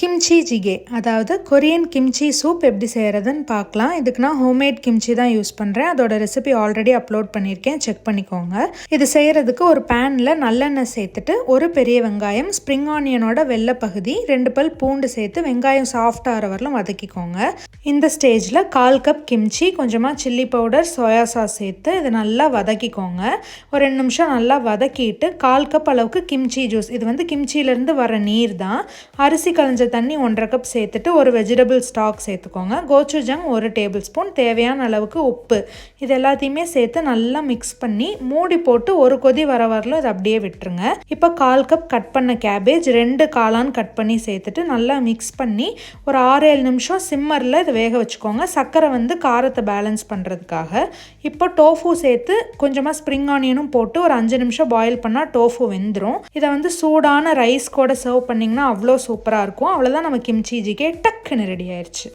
Kimchi jjigae. அதாவது Korean kimchi soup எப்படி செய்கிறதுன்னு பார்க்கலாம். இதுக்கு நான் ஹோம்மேட் கிம்ச்சி தான் யூஸ் பண்ணுறேன் அதோட ரெசிபி ஆல்ரெடி அப்லோட் பண்ணியிருக்கேன். செக் பண்ணிக்கோங்க. இது செய்கிறதுக்கு ஒரு பேனில் நல்லெண்ணெய் சேர்த்துட்டு ஒரு பெரிய வெங்காயம் ஸ்ப்ரிங் ஆனியனோட வெள்ளை பகுதி ரெண்டு பல் பூண்டு சேர்த்து வெங்காயம் சாஃப்டாக ஆகிற வரலும் வதக்கிக்கோங்க. இந்த ஸ்டேஜில் கால் கப் கிம்ச்சி கொஞ்சமாக சில்லி பவுடர் சோயா சாஸ் சேர்த்து இதை நல்லா வதக்கிக்கோங்க. ஒரு ரெண்டு நிமிஷம் நல்லா வதக்கிட்டு கால் கப் அளவுக்கு கிம்ச்சி ஜூஸ் இது வந்து கிம்ச்சியிலேருந்து வர நீர் தான். அரிசி கலைஞ்ச தண்ணி ஒன்றரை கப் சேர்த்துட்டு ஒரு வெஜிடபிள் ஸ்டாக் சேர்த்துக்கோங்க. கோச்சுஜங் ஒரு டேபிள் ஸ்பூன் தேவையான அளவுக்கு உப்பு. இது எல்லாத்தையுமே சேர்த்து நல்லா மிக்ஸ் பண்ணி மூடி போட்டு ஒரு கொதி வர வரலும் இதை அப்படியே விட்டுருங்க. இப்போ கால் கப் கட் பண்ண கேபேஜ் ரெண்டு காளான் கட் பண்ணி சேர்த்துட்டு நல்லா மிக்ஸ் பண்ணி ஒரு ஆறு ஏழு நிமிஷம் சிம்மரில் இதை வேக வச்சுக்கோங்க. சர்க்கரை வந்து காரத்தை பேலன்ஸ் பண்ணுறதுக்காக இப்போ டோஃபு சேர்த்து கொஞ்சமாக ஸ்ப்ரிங் ஆனியனும் போட்டு ஒரு அஞ்சு நிமிஷம் பாயில் பண்ணால் டோஃபு வெந்துடும் இதை வந்து சூடான ரைஸ் கூட சர்வ் பண்ணிங்கன்னா அவ்வளோ சூப்பராக இருக்கும். அவ்வளோதான் நம்ம கிம்ச்சி ஜிகே டக்குன்னு ரெடி ஆயிடுச்சு